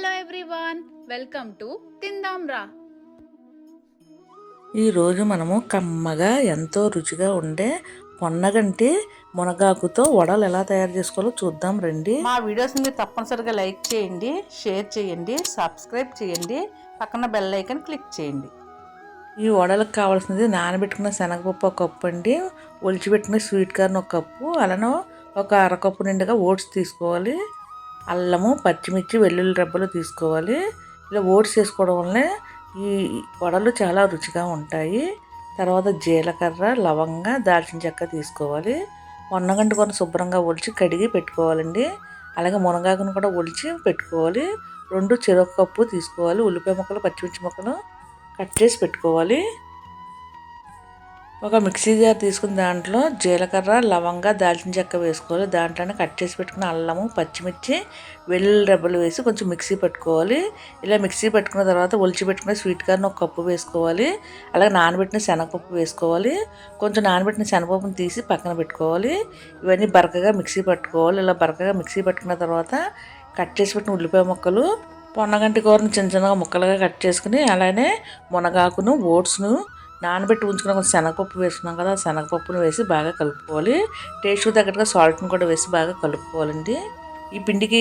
Hello everyone welcome to తిందాం రా ఈరోజు మనము కమ్మగా ఎంతో రుచిగా ఉండే పొన్నగంటి మునగాకుతో వడలు ఎలా తయారు చేసుకోవాలో చూద్దాం రండి. మా వీడియోస్ మీరు తప్పనిసరిగా లైక్ చేయండి షేర్ చేయండి సబ్స్క్రైబ్ చేయండి పక్కన బెల్ ఐకన్ క్లిక్ చేయండి. ఈ వడలకు కావాల్సింది నానబెట్టుకున్న శనగపప్పు ఒక కప్పు అండి ఒలిచిపెట్టుకున్న స్వీట్ కార్న్ ఒక కప్పు అలానే ఒక అరకప్పు నిండుగా ఓట్స్ తీసుకోవాలి. అల్లము పచ్చిమిర్చి వెల్లుల్లి రెబ్బలు తీసుకోవాలి. ఇలా ఓట్స్ వేసుకోవడం వల్లనే ఈ వడలు చాలా రుచిగా ఉంటాయి. తర్వాత జీలకర్ర లవంగ దాల్చిన చెక్క తీసుకోవాలి. మొన్నగంట కొన్ని శుభ్రంగా ఒలిచి కడిగి పెట్టుకోవాలండి. అలాగే మునగాకును కూడా ఒలిచి పెట్టుకోవాలి. రెండు చెరొక కప్పు తీసుకోవాలి. ఉల్లిపాయ ముక్కలు పచ్చిమిర్చి ముక్కలు కట్ చేసి పెట్టుకోవాలి. ఒక మిక్సీ జార్ తీసుకుని దాంట్లో జీలకర్ర లవంగ దాల్చిన చెక్క వేసుకోవాలి. దాంట్లోనే కట్ చేసి పెట్టుకున్న అల్లము పచ్చిమిర్చి వెల్లుల్లి రెబ్బలు వేసి కొంచెం మిక్సీ పెట్టుకోవాలి. ఇలా మిక్సీ పెట్టుకున్న తర్వాత ఒలిచి పెట్టుకున్న స్వీట్ కార్న్ ఒక కప్పు వేసుకోవాలి. అలాగే నానబెట్టిన శనగపప్పు వేసుకోవాలి. కొంచెం నానబెట్టిన శనగపప్పును తీసి పక్కన పెట్టుకోవాలి. ఇవన్నీ బరకగా మిక్సీ పట్టుకోవాలి. ఇలా బరకగా మిక్సీ పెట్టుకున్న తర్వాత కట్ చేసి పెట్టిన ఉల్లిపాయ ముక్కలు పొన్నగంటి కూరను చిన్న చిన్నగా ముక్కలుగా కట్ చేసుకుని అలానే మునగాకును ఓట్స్ను నానబెట్టి ఉంచుకున్న కొంచెం శనగపప్పు వేసుకున్నాం కదా శనగపప్పును వేసి బాగా కలుపుకోవాలి. టేస్ట్ తగ్గట్టుగా సాల్ట్ని కూడా వేసి బాగా కలుపుకోవాలండి. ఈ పిండికి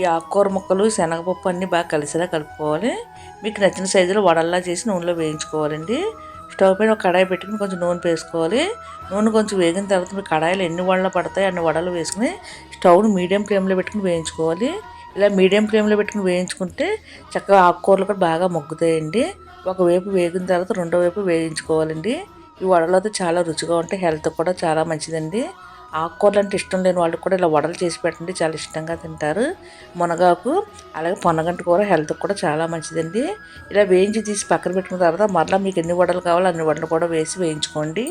ఈ ఆకుకూర ముక్కలు శనగపప్పు అన్నీ బాగా కలిసేలా కలుపుకోవాలి. మీకు నచ్చిన సైజులో వడల్లా చేసి నూనెలో వేయించుకోవాలండి. స్టవ్ పైన ఒక కడాయి పెట్టుకుని కొంచెం నూనె వేసుకోవాలి నూనె కొంచెం వేగిన తర్వాత మీ కడాయిలు ఎన్ని వడలు పడతాయి అన్ని వడలు వేసుకుని స్టవ్ని మీడియం ఫ్లేమ్లో పెట్టుకుని వేయించుకోవాలి. ఇలా మీడియం ఫ్లేమ్లో పెట్టుకుని వేయించుకుంటే చక్కగా ఆకుకూరలు కూడా బాగా మొగ్గుతాయండి. ఒకవైపు వేగిన తర్వాత రెండో వైపు వేయించుకోవాలండి. ఈ వడలు అయితే చాలా రుచిగా ఉంటాయి. హెల్త్ కూడా చాలా మంచిదండి. ఆకుకూరలు అంటే ఇష్టం లేని వాళ్ళు కూడా ఇలా వడలు చేసి పెట్టండి. చాలా ఇష్టంగా తింటారు. మునగాకు అలాగే పొనగంటి కూర హెల్త్ కూడా చాలా మంచిదండి. ఇలా వేయించి తీసి పక్కన పెట్టుకున్న తర్వాత మరలా మీకు ఎన్ని వడలు కావాలో అన్ని వడలు కూడా వేసి వేయించుకోండి.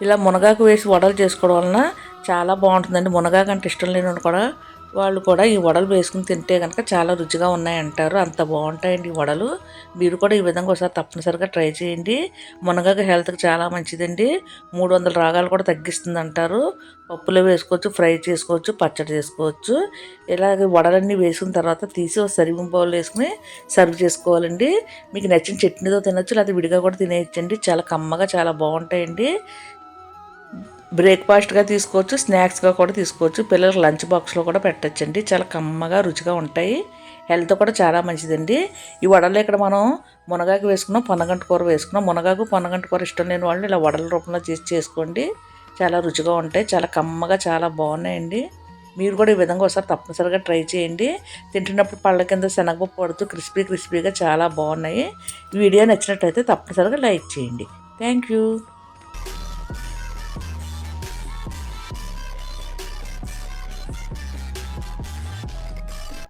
ఇలా మునగాకు వేసి వడలు చేసుకోవడం వలన చాలా బాగుంటుందండి. మునగాకు అంటే ఇష్టం లేని కూడా వాళ్ళు కూడా ఈ వడలు వేసుకుని తింటే కనుక చాలా రుచిగా ఉన్నాయంటారు. అంత బాగుంటాయండి ఈ వడలు. మీరు కూడా ఈ విధంగా ఒకసారి తప్పనిసరిగా ట్రై చేయండి. మునగాకు హెల్త్కి చాలా మంచిదండి. మూడు వందల రాగాలు కూడా తగ్గిస్తుంది అంటారు పప్పులో వేసుకోవచ్చు ఫ్రై చేసుకోవచ్చు పచ్చడి చేసుకోవచ్చు. ఇలాగ వడలన్నీ వేసుకున్న తర్వాత తీసి ఒక సర్వింగ్ బౌల్ వేసుకుని సర్వ్ చేసుకోవాలండి. మీకు నచ్చిన చట్నీతో తినొచ్చు లేకపోతే విడిగా కూడా తినేయచ్చండి. చాలా కమ్మగా చాలా బాగుంటాయండి. బ్రేక్ఫాస్ట్గా తీసుకోవచ్చు స్నాక్స్గా కూడా తీసుకోవచ్చు. పిల్లలకు లంచ్ బాక్స్లో కూడా పెట్టచ్చండి. చాలా కమ్మగా రుచిగా ఉంటాయి. హెల్త్ కూడా చాలా మంచిదండి. ఈ వడలు ఇక్కడ మనం మునగాకు వేసుకున్నాం పొన్నగంట కూర వేసుకున్నాం. మునగాకు పొన్నగంట కూర ఇష్టం లేని వాళ్ళు ఇలా వడల రూపంలో చేసి చేసుకోండి. చాలా రుచిగా ఉంటాయి. చాలా కమ్మగా చాలా బాగున్నాయండి. మీరు కూడా ఈ విధంగా ఒకసారి తప్పనిసరిగా ట్రై చేయండి. తింటున్నప్పుడు పళ్ళ కింద శనగపప్పు పడుతూ క్రిస్పీ క్రిస్పీగా చాలా బాగున్నాయి. ఈ వీడియో నచ్చినట్టయితే తప్పనిసరిగా లైక్ చేయండి. Thank you.